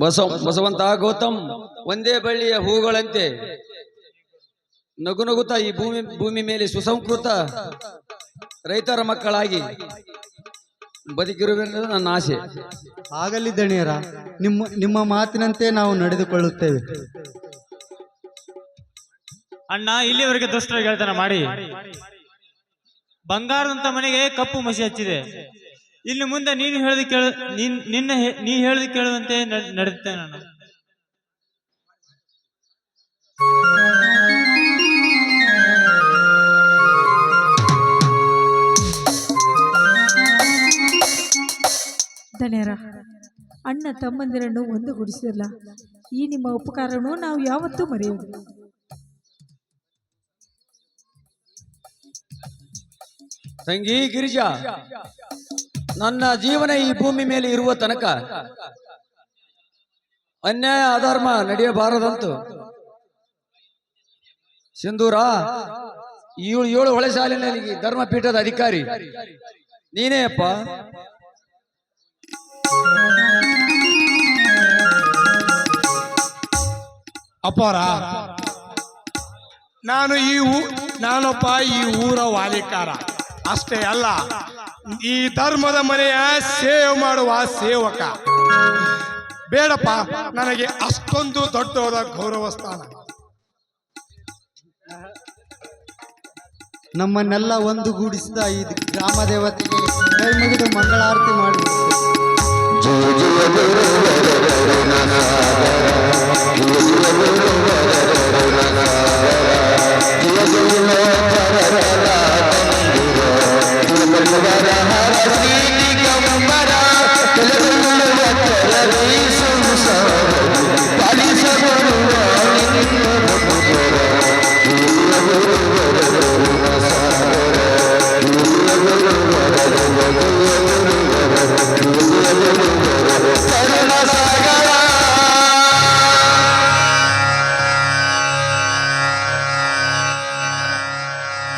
ಬಸವ ಬಸವಂತ ಗೌತಮ್ ಒಂದೇ ಬಳ್ಳಿಯ ಹೂಗಳಂತೆ. ನಗು ನಗುತ್ತಾ ಈ ಭೂಮಿ ಭೂಮಿ ಮೇಲೆ ಸುಸಂಸ್ಕೃತ ರೈತರ ಮಕ್ಕಳಾಗಿ ಬದುಕಿರುವೆಂದು ನನ್ನ ಆಸೆ. ಆಗಲಿ ದಣಿಯರ ನಿಮ್ಮ ನಿಮ್ಮ ಮಾತಿನಂತೆ ನಾವು ನಡೆದುಕೊಳ್ಳುತ್ತೇವೆ. ಅಣ್ಣ ಇಲ್ಲಿವರೆಗೆ ದುಷ್ಟರ ಗೆಳೆತನ ಮಾಡಿ. ಬಂಗಾರದಂತ ಮನೆಗೆ ಕಪ್ಪು ಮಸಿ ಹಚ್ಚಿದೆ. ಇನ್ನು ಮುಂದೆ ನೀನು ಹೇಳಿದ ಕೇಳ ನೀನ್ ನಿನ್ನ ನೀ ಹೇಳಿದ ಕೇಳುವಂತೆ ನಡೆಯುತ್ತೆ ನಾನು. ಧನ್ಯರ ಅಣ್ಣ ತಮ್ಮಂದಿರನ್ನು ಒಂದುಗೂಡಿಸಿರಲ್ಲ ಈ ನಿಮ್ಮ ಉಪಕಾರವನ್ನು ನಾವು ಯಾವತ್ತೂ ಮರೆಯೋದು ತಂಗಿ ಗಿರಿಜಾ ನನ್ನ ಜೀವನ ಈ ಭೂಮಿ ಮೇಲೆ ಇರುವ ತನಕ ಅನ್ಯಾಯ ಅಧರ್ಮ ನಡೆಯಬಾರದಂತು. ಸಿಂಧೂರ ಏಳು ಏಳು ಹೊಳೆ ಶಾಲಿನಲ್ಲಿ ಧರ್ಮಪೀಠದ ಅಧಿಕಾರಿ. ನೀನೇ ಅಪ್ಪ. ಅಪ್ಪರ, ನಾನು ಈ ಊ ನಾನೊಬ್ಬ ಈ ಊರ ವಾಲಿಕಾರ. ಅಷ್ಟೇ ಅಲ್ಲ ಈ ಧರ್ಮದ ಮನೆಯ ಸೇವೆ ಮಾಡುವ ಸೇವಕ. ಬೇಡಪ್ಪ, ನನಗೆ ಅಷ್ಟೊಂದು ದೊಡ್ಡವಾದ ಗೌರವ ಸ್ಥಾನ. ನಮ್ಮನ್ನೆಲ್ಲ ಒಂದುಗೂಡಿಸಿದ ಈ ಗ್ರಾಮ ದೇವತೆಗೆ ಕೈ ಮುಗಿದು ಮಂಗಳಾರತಿ ಮಾಡಿ. నీటి కంబరా తెలుగు